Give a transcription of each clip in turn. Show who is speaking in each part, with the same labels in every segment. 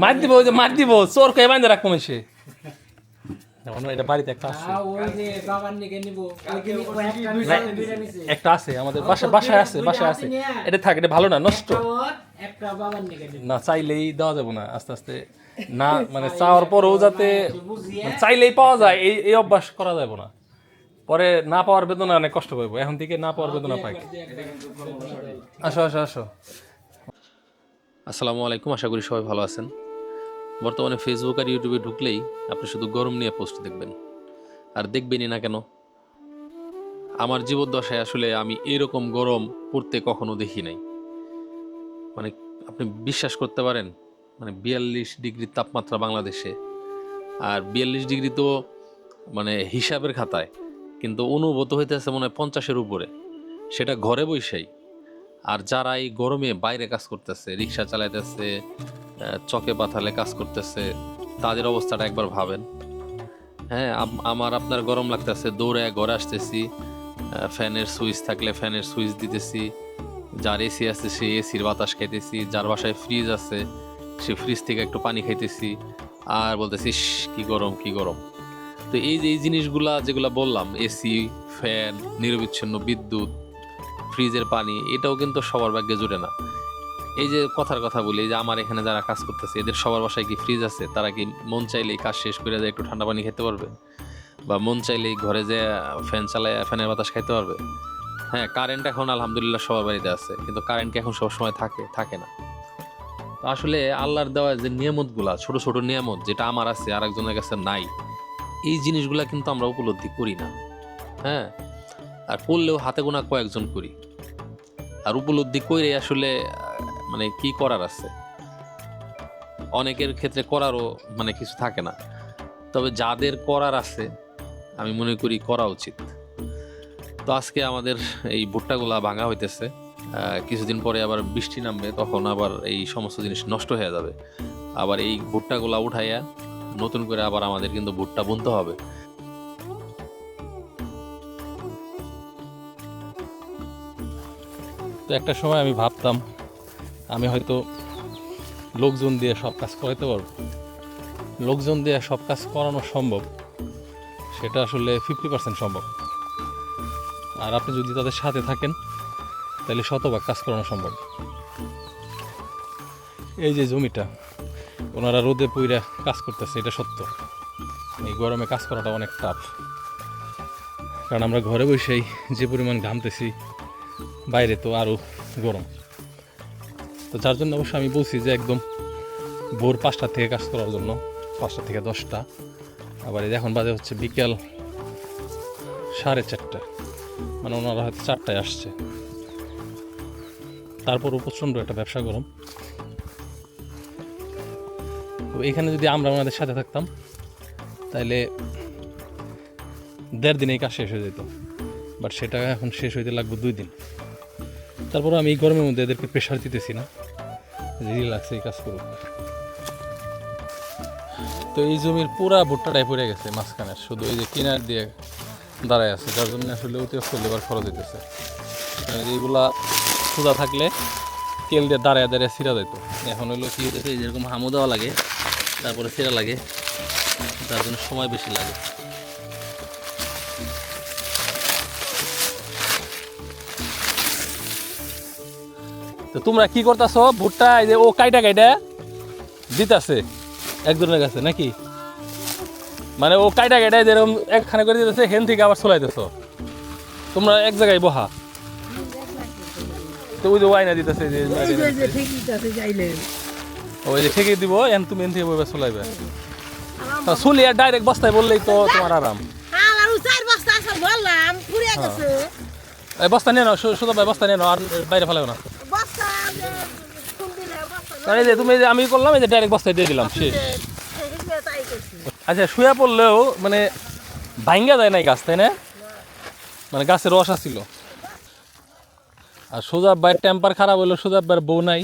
Speaker 1: মার দিব ওই যে মার দিব চোর কে বাইন্দে রাখব সে এটা বাড়িতে একটা আছে।
Speaker 2: একটা
Speaker 1: আছে আমাদের বাসা বাসায় আছে বাসায় আছে। এটা থাক এটা ভালো না নষ্ট। না চাইলেই দেওয়া যাবে না আস্তে আস্তে। না মানে চাওয়ার পরেও যাতে মানে চাইলেই পাওয়া যায় এই এই অভ্যাস করা যাবে না। পরে না পাওয়ার বেদনা অনেক কষ্ট পাইবো এখন থেকে না পাওয়ার বেদনা পাই। আসো আসো আসো। আসসালামু আলাইকুম আশা করি সবাই ভালো আছেন। বর্তমানে ফেসবুক আর ইউটিউবে ঢুকলেই আপনি শুধু গরম নিয়ে পোস্ট দেখবেন। আর দেখবেনই না কেন? আমার জীবদ্দশায় আসলে আমি এরকম গরম পড়তে কখনো দেখি নাই। মানে আপনি বিশ্বাস করতে পারেন মানে বিয়াল্লিশ ডিগ্রি তাপমাত্রা বাংলাদেশে। আর বিয়াল্লিশ ডিগ্রি তো মানে হিসাবের খাতায়, কিন্তু অনুভূত হইতেছে মনে হয় পঞ্চাশের উপরে। সেটা ঘরে বসেই আর যারা এই গরমে বাইরে কাজ করতেছে, রিক্সা চালাইতেছে চকে পাথালে কাজ করতেছে, তাদের অবস্থাটা একবার ভাবেন। হ্যাঁ আমার আপনার গরম লাগতেছে, দৌড়ে ঘরে আসতেছি ফ্যানের সুইচ থাকলে ফ্যানের সুইচ দিতেছি, যার এসি আছে সে এসির বাতাস খাইতেছি, যার বাসায় ফ্রিজ আছে সে ফ্রিজ থেকে একটু পানি খাইতেছি, আর বলতেছি কি গরম কি গরম। তো এই যে, এই জিনিসগুলা যেগুলা বললাম এসি ফ্যান নিরবিচ্ছিন্ন বিদ্যুৎ ফ্রিজের পানি, এটাও কিন্তু সবার ভাগ্যে জুড়ে না। এই যে কথার কথা বলি যে আমার এখানে যারা কাজ করতেছে, এদের সবার বাসায় কি ফ্রিজ আছে? তারা কি মন চাইলেই কাজ শেষ করে যায়, একটু ঠান্ডা পানি খেতে পারবে? বা মন চাইলেই ঘরে যে ফ্যান চালায়, ফ্যানের বাতাস খাইতে পারবে? হ্যাঁ কারেন্ট এখন আলহামদুলিল্লাহ সবার বাড়িতে আছে, কিন্তু কারেন্ট কি এখন সবসময় থাকে থাকে না। তো আসলে আল্লাহর দেওয়া যে নিয়ামতগুলা, ছোট ছোট নিয়ামত, যেটা আমার আছে আর একজনের কাছে নাই, এই জিনিসগুলা কিন্তু আমরা উপলব্ধি করি না। হ্যাঁ আর পড়লেও হাতে গোনা কয়েকজন করি। আর উপলব্ধি করে আসলে মানে কি করার আছে? অনেকের ক্ষেত্রে করারও মানে কিছু থাকে না। তবে যাদের করার আছে, আমি মনে করি করা উচিত। তো আজকে আমাদের এই ভুট্টাগুলা ভাঙা হইতেছে কিছুদিন পরে আবার বৃষ্টি নামবে, তখন আবার এই সমস্ত জিনিস নষ্ট হয়ে যাবে। আবার এই ভুট্টাগুলা উঠাইয়া নতুন করে আবার আমাদের কিন্তু ভুট্টা বুনতে হবে। তো একটা সময় আমি ভাবতাম, আমি হয়তো লোকজন দিয়ে সব কাজ করাইতে পারব। লোকজন দিয়ে সব কাজ করানো সম্ভব, সেটা আসলে ফিফটি পার্সেন্ট সম্ভব। আর আপনি যদি তাদের সাথে থাকেন, তাহলে শতভাগ কাজ করানো সম্ভব। এই যে জমিটা, ওনারা রোদে পুইরা কাজ করতেছে, এটা সত্য। এই গরমে কাজ করাটা অনেক টাফ। কারণ আমরা ঘরে বসেই যে পরিমাণ ঘামতেছি বাইরে তো আরও গরম। তো যার জন্য অবশ্য আমি বলছি যে একদম ভোর পাঁচটা থেকে কাজ করার জন্য, পাঁচটা থেকে দশটা। আবার এখন বাজে হচ্ছে বিকেল সাড়ে চারটা। মানে ওনারা হয়তো চারটায় আসছে। তারপরও প্রচণ্ড একটা ব্যবসা গরম। তো এখানে যদি আমরা ওনাদের সাথে থাকতাম তাহলে দেড় দিনে এই কাজ শেষ হয়ে যেত। বাট সেটা এখন শেষ হইতে লাগবে দুই দিন। তারপর আমি এই গরমের মধ্যে এদেরকে প্রেশার দিতেছি না। রিল্যাক্স এই কাজ করুক। তো এই জমির পুরা ভুট্টাটাই পড়ে গেছে মাঝখানে, শুধু এই যে কিনার দিয়ে দাঁড়ায় আছে, যার জন্য আসলে অতিরিক্ত লেবার খরচ দিতেছে এইগুলা সোজা থাকলে তেল দিয়ে দাঁড়ায় দাঁড়ায় সিরা যেত এখন হলো কি হতেছে যেরকম হামু দেওয়া লাগে, তারপরে সিরা লাগে, তার জন্য সময় বেশি লাগে। তো তোমরা কি করতেছো? ভুট্টা এই যে ও কাইটা কাইটা দিতাছে একজনের কাছে নাকি? মানে ও কাইটা কাইটা যেরকম একখানে করে দিতেছে হেন থেকে আবার চলাইতেছো তোমরা এক জায়গায় বহা। তো ওই যে ওয়াইনা দিতেছে যে ওই যে ঠেকে দিব এন তুমি এন থেকে বইবে চলাইবে চলি আর ডাইরেক্ট বস্তায় বললেই তো তোমার আরাম।
Speaker 3: বস্তা গেছে।
Speaker 1: এই বস্তা নিয়ে নাও ভাই বস্তা নিয়ে নাও আর বাইরে ফেলাও না
Speaker 3: বস্তা যে কোন দিলে বস্তা
Speaker 1: কারণ যে তুমি যে আমি করলাম, এই যে ডাইরেক্ট বস্তায় দিয়ে দিলাম
Speaker 3: করছি
Speaker 1: আচ্ছা শুয়ে পড়লেও মানে ভাঙ্গা যায় নাই গাছ, তাই না? মানে গাছের রস ছিল আর সোজা বাইর টেম্পার খারাপ হলো সোজা বাইর বউ নাই।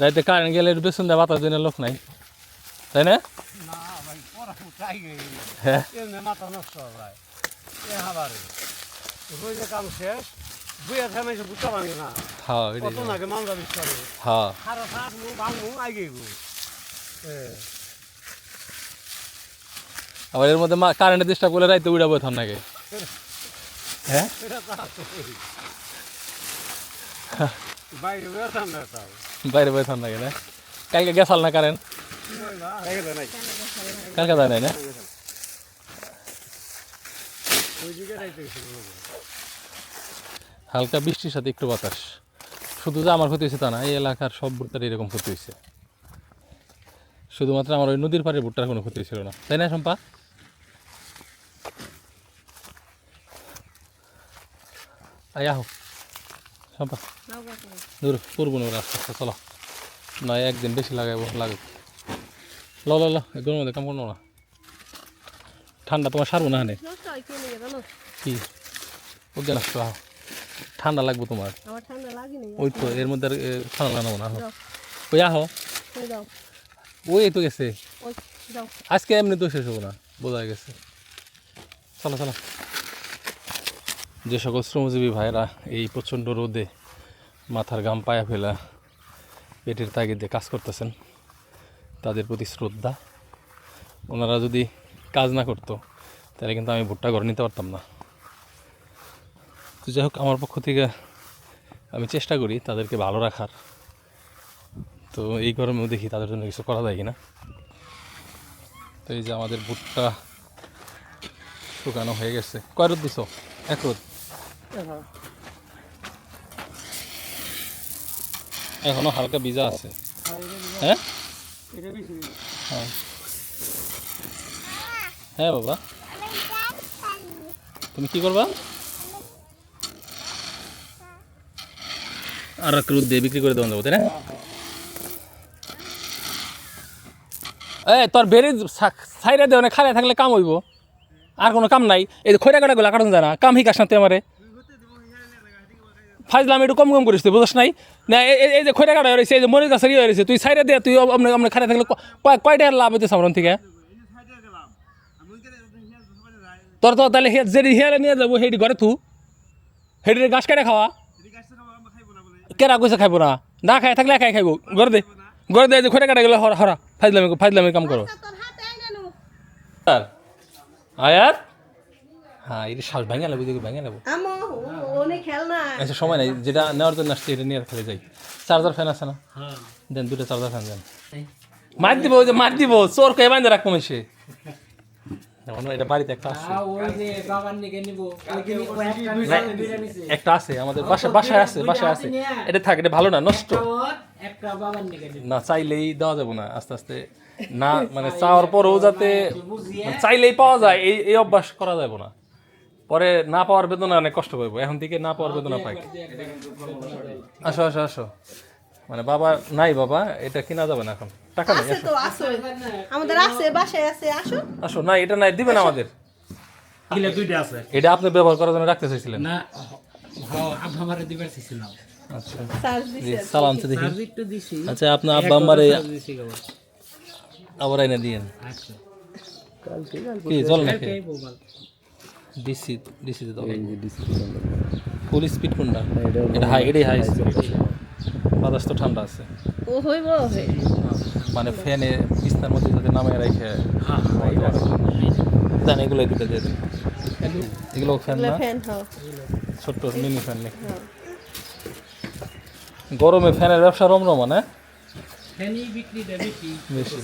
Speaker 1: যাইতে কারেন্ট গেলে পেছন দিয়ে, বাতাস দিনে লোক নাই। তাই না? হ্যাঁ।
Speaker 2: বুয়া থামে সে বুঝতে পারি না।
Speaker 1: হ্যাঁ
Speaker 2: কত নাকি মামলা বিস্তারে
Speaker 1: হ্যাঁ।
Speaker 2: খারা সাপ মু ভাঙমু আগে গো
Speaker 1: আবার এর মধ্যে কারেন্টের ডিস্টার্ব করলে রাইতে উড়াবো থাম নাকি? হ্যাঁ?
Speaker 2: বাইরে বেরোতাম না
Speaker 1: বাইরে থাম নাকি না? কালকে গেছাল না কারেন্ট কালকে যায় নাই। না? হালকা বৃষ্টির সাথে একটু বাতাস। শুধু যে আমার ক্ষতি হয়েছে তা না এই এলাকার সব ভুট্টার এরকম ক্ষতি হয়েছে। শুধুমাত্র আমার ওই নদীর পাড়ের ভুট্টার কোনো ক্ষতি ছিল না। তাই না শম্পা? দূর আস্তে আস্তে চলো। নয় একদিন বেশি লাগাবো লাগুক। ল ল এগুলোর মধ্যে কাম করব না। ঠান্ডা তোমার সারবো না হানে
Speaker 3: কি
Speaker 1: ওকে আসতো আহো। ঠান্ডা লাগবে তোমার?
Speaker 3: আমার ঠান্ডা লাগেনি।
Speaker 1: ওই তো এর মধ্যে আর, ঠান্ডা লাগানো না। ওই আহো।
Speaker 3: ওই
Speaker 1: তো গেছে। আজকে এমনি তো শেষ হব না বোঝা গেছে। চলো চলো। যে সকল শ্রমজীবী ভাইরা এই প্রচণ্ড রোদে মাথার গাম পায়া ফেলা পেটের তাগিদে কাজ করতেছেন তাদের প্রতি শ্রদ্ধা। ওনারা যদি কাজ না করতো তাহলে কিন্তু আমি ভুট্টা ঘরে নিতে পারতাম না। তো যাই হোক, আমার পক্ষ থেকে আমি চেষ্টা করি তাদেরকে ভালো রাখার। তো এই গরমেও দেখি তাদের জন্য কিছু করা যায় কিনা। তো এই যে আমাদের ভুট্টা শুকানো হয়ে গেছে। কয় রোদ দিছো? এক রোদ? এখনও হালকা ভিজা আছে। হ্যাঁ? হ্যাঁ। হ্যাঁ বাবা। তুমি কি করবা? আর এক রোদ দিয়ে বিক্রি করে দেওয়া যাব তাই না? এ তোর বেরি সাইডে দেওয়া খালে থাকলে কাম হইব। আর কোনো কাম নাই। এই খৈরা কাটা গুলা কাটন যায় না কাম হিকাস না তুই আমারে। ফাইজলাম, একটু কম কম করিস তুই, বুঝছ নাই? না, এই- এই- এই যে খৈরা কাটা হয়েছে এই যে মরিচ গাছের ইয়ে হয়েছে তুই সাইডে দে, তুই আপনি খালে থাকলে কয়- কয়টা লাভ হইতেছে আমার থেকে? তোর তো তাহলে হে যেটি হেয়ারে নিয়ে যাব হেডি ঘরে থু। হেডি গাছ কেটে খাওয়া। কেরা কইছে খাইবো না? না খাই থাকলে খাই খাইবো। ঘরে দে। ঘরে দে খৈরা কাটা গেলে হরা হরা ফাইজলামি ফাইজলামি কাম করো
Speaker 3: তোর হাতে আই নানু
Speaker 1: আর আয়াত হ্যাঁ এটা শ্বাস ভেঙে নেব দেখি ভেঙে নেব
Speaker 3: আমো ওনে খেল না।
Speaker 1: আচ্ছা সময় নাই যেটা নেওয়ার জন্য আসছে এটা নিয়ে খেলে যাই। চার্জার ফ্যান আছে না? দেন দুটো চার্জার ফ্যান দেন। মার দিব ওই যে মার দিব। চোর কে বান্ধে রাখব এখন এটা বাড়িতে একটা আছে
Speaker 4: একটা
Speaker 1: আছে আমাদের বাসায় বাসায় আছে বাসায় আছে এটা থাক এটা ভালো না নষ্ট না চাইলেই দেওয়া যাবে না আস্তে আস্তে না মানে চাওয়ার পরেও যাতে চাইলেই পাওয়া যায় এই এই অভ্যাস করা যাবে না পরে না পাওয়ার বেদনা অনেক কষ্ট পাইবো এখন থেকে না পাওয়ার বেদনা পাই আসো আসো আসো মানে বাবা নাই বাবা এটা কিনা যাবে না এখন। টাকা নেই
Speaker 3: তো আছে আমাদের আছে বাসায় আছে আসো।
Speaker 1: আসো না এটা নাই দিবেন আমাদের।
Speaker 4: কিলে দুইটা আছে।
Speaker 1: এটা আপনি ব্যবহার করার জন্য রাখতে চাইছিলেন?
Speaker 4: না হ্যাঁ আব্বা দিবার চাইছিলাম।
Speaker 1: আচ্ছা। সালাম তো দেখি। আচ্ছা আব্বা আমারে আবার এনে দিয়েন।
Speaker 4: আচ্ছা।
Speaker 1: কি জল নাকি? ডিসি ডিসি দাও। ফুল স্পিড কোনটা? এটা হাই এটাই হাই বাতাস তো ঠান্ডা আছে।
Speaker 3: ও হইব
Speaker 1: মানে ফ্যানে বিছনার মধ্যে যাতে নামে রেখে জানি এগুলো দুটো দিয়ে দেন। এগুলো? ফ্যান না?
Speaker 3: ফ্যান হাও
Speaker 1: ছোট্ট মিনি ফ্যান নেই গরমে ফ্যানের ব্যবসা রমরমা না?
Speaker 4: ফেনি বিক্রিটা বেশি।
Speaker 1: বেশি।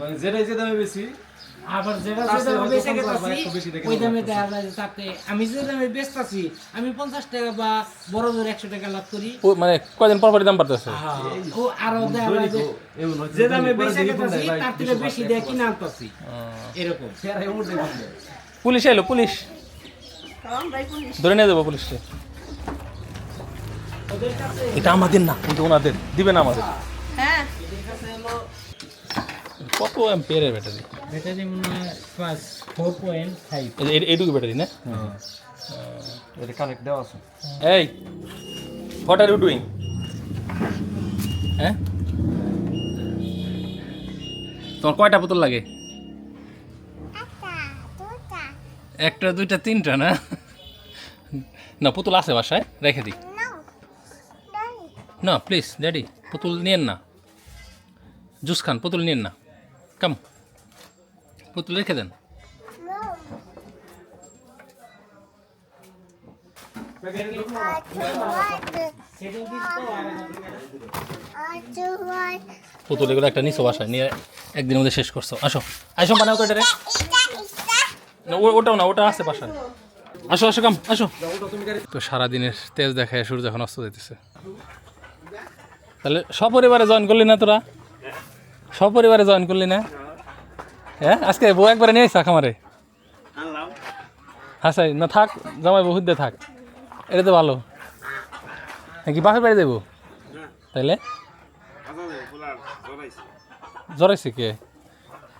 Speaker 5: মানে যেটাই যে দামে বেশি
Speaker 4: আবার যেটা
Speaker 5: তার
Speaker 4: যেটা বেশি
Speaker 5: হয়তো
Speaker 4: গেছে
Speaker 5: 50 বা একটু বেশি দেখে
Speaker 4: ওই দামে দেখা যায় তাতে আমি যে দামে বেচতাছি আমি পঞ্চাশ টাকা বা বড় জোর একশো টাকা লাভ করি।
Speaker 1: মানে কয়দিন পর পরই দাম বাড়তেছে?
Speaker 4: ও আরও দেখা যায় যে
Speaker 5: এমন হয়তো
Speaker 4: যে দামে
Speaker 5: পরে
Speaker 4: বেচে
Speaker 5: দেখি কোনটা
Speaker 4: গেছি তার থেকে বেশি দিয়ে কিনে আনতাছি। এরকম।
Speaker 5: ফের এমন দেখি
Speaker 1: পুলিশ এলো পুলিশ। ধরে নিয়ে যাব পুলিশকে। এটা আমাদের না কিন্তু ওনাদের। দিবেন আমাদের।
Speaker 3: হ্যাঁ
Speaker 4: হলো
Speaker 1: কত অ্যাম্পিয়ারের ব্যাটারি
Speaker 4: ব্যাটারি মনে হয় প্লাস ফোর পয়েন্ট ফাইভ
Speaker 1: এইটুকু ব্যাটারি না?
Speaker 5: এটা কানেক্ট দেওয়া আছে।
Speaker 1: এই হোয়াট আর ইউ ডুইং হ্যাঁ? তোমার কয়টা পুতুল লাগে? একটা দুইটা তিনটা না? না পুতুল আছে বাসায় রেখে দিই। না প্লিজ ড্যাডি পুতুল নিয়েন না। জুস খান পুতুল নিন না। কাম। পুতুল রেখে দেন। পুতুল এগুলো একটা নিচো বাসায় নিয়ে একদিনের মধ্যে শেষ করছ। আসো। আসো বানাও তো এটা রে না, ওটাও না ওটা আছে বাসায়। আসো আসো কাম আসো। তো সারাদিনের তেজ দেখায় সূর্য যখন অস্ত যেতেছে তাহলে সপরিবারে জয়েন করলি না তোরা? সপরিবারে জয়েন করলি না? হ্যাঁ? আজকে বউ একবারে নিয়ে আসা খামারে? হাসাই না থাক জামাই বহুত দে থাক। এটা তো ভালো। হ্যাঁ কি বাপের বাড়ি দেবো তাইলে? জ্বরাইছে। কে?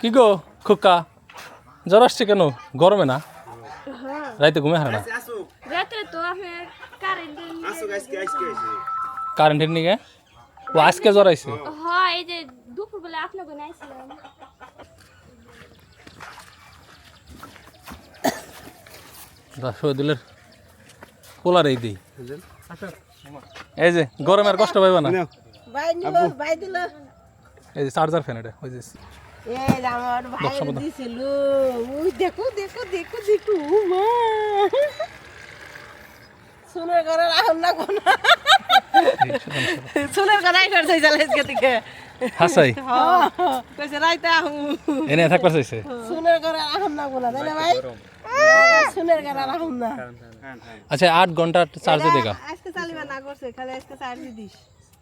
Speaker 1: কি গো খুকা? জ্বর আসছে কেন? গরমে না? রাইতে ঘুমে হারে না? কারেন্টের নিগে ও আজকে জ্বর আইছে
Speaker 6: হয় কোনে আইছিলাম
Speaker 1: শহীদুলের পোলার এই দিই। এই যে গরমে আর কষ্ট পাইবা না।
Speaker 3: ভাই নিল ভাই দিল।
Speaker 1: এই যে চার্জার ফ্যান এটা ওই যে।
Speaker 3: দেখো দেখো দেখো দেখো সোনার ঘরে রাখুন না কোন? সোনার ঘরে থেকে।
Speaker 1: হাসাই?
Speaker 3: কইছে রাইতে আহু।
Speaker 1: এনে থাকবার চাইছে
Speaker 3: সোনার রাখুন না তাই না ভাই? সোনার ঘরে রাখুন না।
Speaker 1: আচ্ছা আট ঘণ্টা চার্জে দেখা।
Speaker 3: আজকে চালিবা না করছে খালি আজকে চার্জ দিস।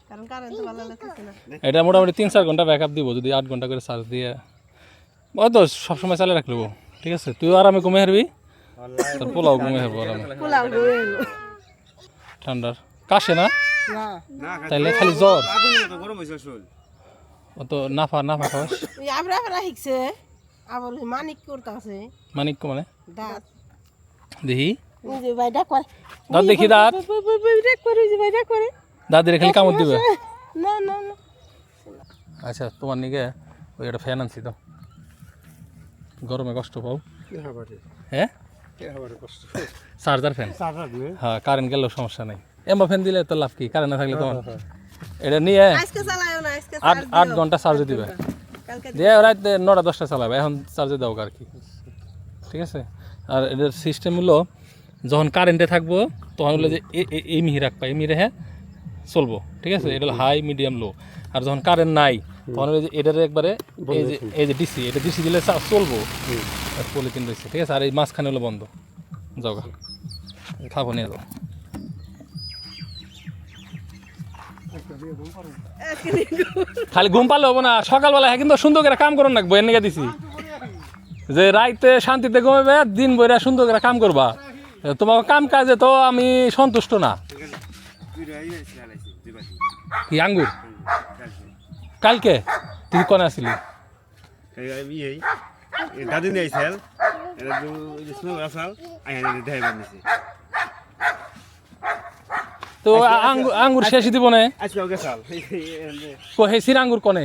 Speaker 3: কারণ কারেন্ট তো ভালো লাগতেছে না।
Speaker 1: এটা মোটামুটি তিন চার ঘণ্টা ব্যাকআপ দিব যদি আট ঘণ্টা করে চার্জ দিয়ে। ওই তো সবসময় চালিয়ে রাখলব ঠিক আছে? তুই আরামে ঘুমে হারবি। তোর পোলাও ঘুমে হারবো আরামে।
Speaker 3: পোলাও
Speaker 1: ঠান্ডার। কাশে না?
Speaker 3: না।
Speaker 1: তাইলে খালি জ্বর। ও তো নাফা নাফা খাওয়াস?
Speaker 3: আমরা আমরা শিখছে। আবার ওই মানিক
Speaker 1: মানে?
Speaker 3: দাঁত।
Speaker 1: দেখি।
Speaker 3: ওই যে ভাইটা করে।
Speaker 1: দাঁত দেখি দাঁত।
Speaker 3: ভাইটা করে ওই যে ভাইটা করে।
Speaker 1: দাদিরে খালি কামড় দিবে?
Speaker 3: না না না।
Speaker 1: আচ্ছা তোমার নিকে ওই একটা ফ্যান আনছি তো। গরমে কষ্ট পাও? হ্যাঁ চার্জার ফ্যান? হ্যাঁ কারেন্ট গেলেও সমস্যা নেই। এমবা ফ্যান দিলে তো লাভ কি? কারেন্ট না থাকলে তোমার এটা নিয়ে
Speaker 3: আজকে চালায়ও না আজকে
Speaker 1: আট আট ঘণ্টা চার্জে দিবে।
Speaker 3: কালকে
Speaker 1: দিয়ে রাত নটা দশটা চালাবে এখন চার্জে দাও আর কি। ঠিক আছে? আর এটার সিস্টেম হলো যখন কারেন্টে থাকব তখন হলো যে এই মিহি রাখবা এই মিহি রেখে চলবো। ঠিক আছে? এটা হাই মিডিয়াম লো আর যখন কারেন্ট নাই তখন হলো যে এটার একবারে এই যে এই যে ডিসি এটা ডিসি দিলে চলবো। পলিথিন রয়েছে। ঠিক আছে? আর এই মাঝখানে হলো বন্ধ। যাও। খাব নিয়ে যাও। খালি ঘুম পালে হব না। সকালবেলা হ্যাঁ কিন্তু সুন্দর করে কাম করুন রাখব এর দিছি। যে রাইতে শান্তিতে ঘুমাবে দিন বইরা সুন্দর করে কাম করবা। তোমার কাম কাজে তো আমি সন্তুষ্ট না। কি আঙ্গুর? কালকে? তুই কনে আসিলি
Speaker 7: স্নো আসাল আইয়া দেখাই বানিয়েছে
Speaker 1: তো আঙ্গুর আঙ্গুর শেষ দিব না
Speaker 7: আজকে ওকে সাল
Speaker 1: কো হে সির আঙ্গুর কনে?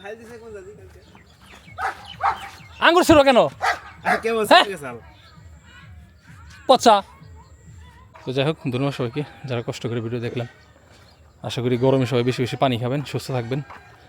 Speaker 7: ফাইল দিছে কোন? দাদি
Speaker 1: আঙ্গুর ছিল কেন হ্যাঁ? পচা। তো যাই হোক ধন্যবাদ সবাইকে। যারা কষ্ট করে ভিডিও দেখলাম আশা করি গরমে সবাই বেশি বেশি পানি খাবেন সুস্থ থাকবেন।